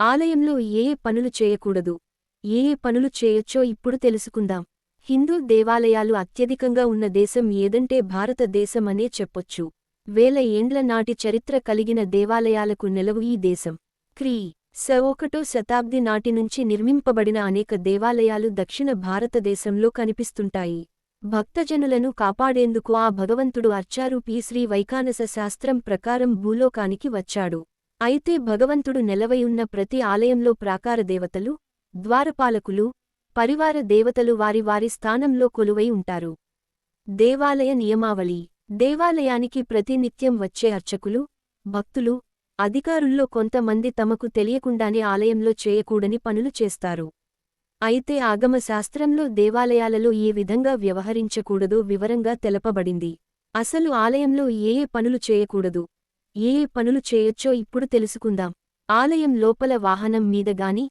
ఆలయంలో ఏ ఏ పనులు చేయకూడదు ఏ ఏ పనులు చేయొచ్చో ఇప్పుడు తెలుసుకుందాం. హిందూ దేవాలయాలు అత్యధికంగా ఉన్న దేశం ఏదంటే భారతదేశం అనే చెప్పొచ్చు. వేల ఏండ్ల నాటి చరిత్ర కలిగిన దేవాలయాలకు నెలవు ఈ దేశం. క్రీ. స ఒకటో శతాబ్ది నాటి నుంచి నిర్మింపబడిన అనేక దేవాలయాలు దక్షిణ భారతదేశంలో కనిపిస్తుంటాయి. భక్తజనులను కాపాడేందుకు ఆ భగవంతుడు అర్చారూపీ శ్రీ వైకానస శాస్త్రం ప్రకారం భూలోకానికి వచ్చాడు. అయితే భగవంతుడు నెలవైయున్న ప్రతి ఆలయంలో ప్రాకార దేవతలు ద్వారపాలకులు పరివార దేవతలు వారి వారి స్థానంలో కొలువై ఉంటారు. దేవాలయ నియమావళి. దేవాలయానికి ప్రతినిత్యం వచ్చే అర్చకులు భక్తులు అధికారుల్లో కొంతమంది తమకు తెలియకుండానే ఆలయంలో చేయకూడని పనులు చేస్తారు. అయితే ఆగమశాస్త్రంలో దేవాలయాలలో ఏ విధంగా వ్యవహరించకూడదో వివరంగా తెలపబడింది. అసలు ఆలయంలో ఏ ఏ పనులు చేయకూడదు. ఏ ఏ పనులు చేయొచ్చో ఇప్పుడు తెలుసుకుందాం. ఆలయం లోపల వాహనం మీదగాని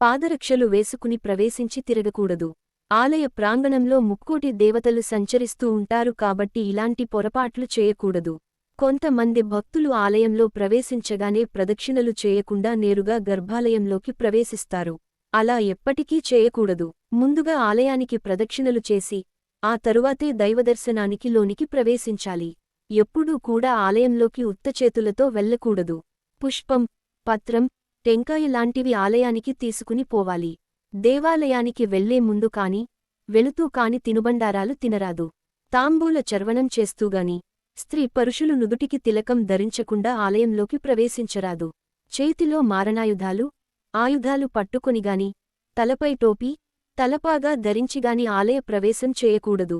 పాదరక్షలు వేసుకుని ప్రవేశించి తిరగకూడదు. ఆలయ ప్రాంగణంలో ముక్కోటి దేవతలు సంచరిస్తూ ఉంటారు కాబట్టి ఇలాంటి పొరపాట్లు చేయకూడదు. కొంతమంది భక్తులు ఆలయంలో ప్రవేశించగానే ప్రదక్షిణలు చేయకుండా నేరుగా గర్భాలయంలోకి ప్రవేశిస్తారు. అలా ఎప్పటికీ చేయకూడదు. ముందుగా ఆలయానికి ప్రదక్షిణలు చేసి ఆ తరువాతే దైవదర్శనానికి లోనికి ప్రవేశించాలి. ఎప్పుడూ కూడా ఆలయంలోకి ఉత్తచేతులతో వెళ్ళకూడదు. పుష్పం పత్రం టెంకాయ లాంటివి ఆలయానికి తీసుకుని పోవాలి. దేవాలయానికి వెళ్ళే ముందు కాని వెళుతూ కాని తినుబండారాలు తినరాదు. తాంబూల చర్వణం చేస్తూగాని స్త్రీ పరుషులు నుదుటికి తిలకం ధరించకుండా ఆలయంలోకి ప్రవేశించరాదు. చేతిలో మారణాయుధాలు ఆయుధాలు పట్టుకొనిగాని తలపై టోపీ తలపాగా ధరించిగాని ఆలయ ప్రవేశం చేయకూడదు.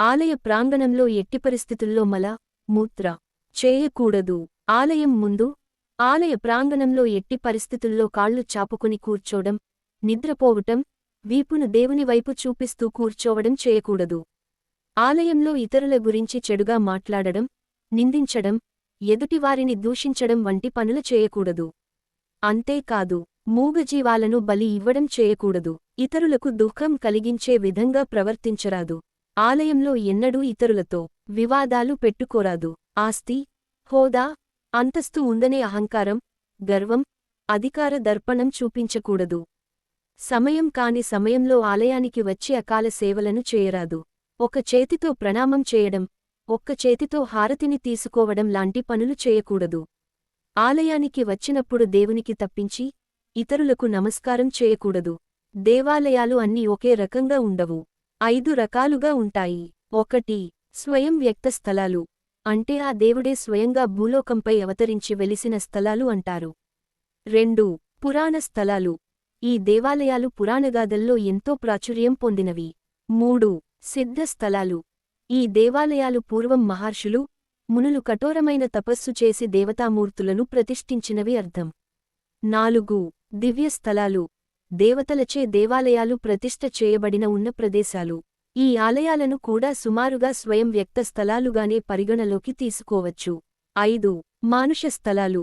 ఆలయ ప్రాంగణంలో ఎట్టి పరిస్థితుల్లో మల మూత్ర చేయకూడదు. ఆలయం ముందు ఆలయ ప్రాంగణంలో ఎట్టి పరిస్థితుల్లో కాళ్ళు చాపుకుని కూర్చోవడం నిద్రపోవటం వీపును దేవుని వైపు చూపిస్తూ కూర్చోవడం చేయకూడదు. ఆలయంలో ఇతరుల గురించి చెడుగా మాట్లాడడం నిందించడం ఎదుటివారిని దూషించడం వంటి పనులు చేయకూడదు. అంతేకాదు మూగజీవాలను బలి ఇవ్వడం చేయకూడదు. ఇతరులకు దుఃఖం కలిగించే విధంగా ప్రవర్తించరాదు. ఆలయంలో ఎన్నడూ ఇతరులతో వివాదాలు పెట్టుకోరాదు. ఆస్తి హోదా అంతస్తు ఉందనే అహంకారం గర్వం అధికార దర్పణం చూపించకూడదు. సమయం కాని సమయంలో ఆలయానికి వచ్చి అకాల సేవలను చేయరాదు. ఒక చేతితో ప్రణామం చేయడం ఒక్క చేతితో హారతిని తీసుకోవడం లాంటి పనులు చేయకూడదు. ఆలయానికి వచ్చినప్పుడు దేవునికి తప్పించి ఇతరులకు నమస్కారం చేయకూడదు. దేవాలయాలు అన్నీ ఒకే రకంగా ఉండవు. ఐదు రకాలుగా ఉంటాయి. ఒకటి స్వయం వ్యక్త స్థలాలు. అంటే ఆ దేవుడే స్వయంగా భూలోకంపై అవతరించి వెలిసిన స్థలాలు అంటారు. రెండు పురాణ స్థలాలు. ఈ దేవాలయాలు పురాణగాథల్లో ఎంతో ప్రాచుర్యం పొందినవి. మూడు సిద్ధ స్థలాలు. ఈ దేవాలయాలు పూర్వం మహర్షులు మునులు కఠోరమైన తపస్సు చేసి దేవతామూర్తులను ప్రతిష్ఠించినవి అర్థం. నాలుగు దివ్య స్థలాలు. దేవతలచే దేవాలయాలు ప్రతిష్ఠ చేయబడిన ఉన్న ప్రదేశాలు. ఈ ఆలయాలను కూడా సుమారుగా స్వయం వ్యక్త స్థలాలుగానే పరిగణలోకి తీసుకోవచ్చు. ఐదు. మానుష స్థలాలు.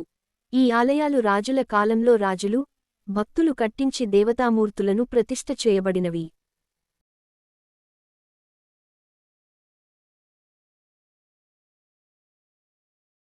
ఈ ఆలయాలు రాజుల కాలంలో రాజులు భక్తులు కట్టించి దేవతామూర్తులను ప్రతిష్ఠ చేయబడినవి.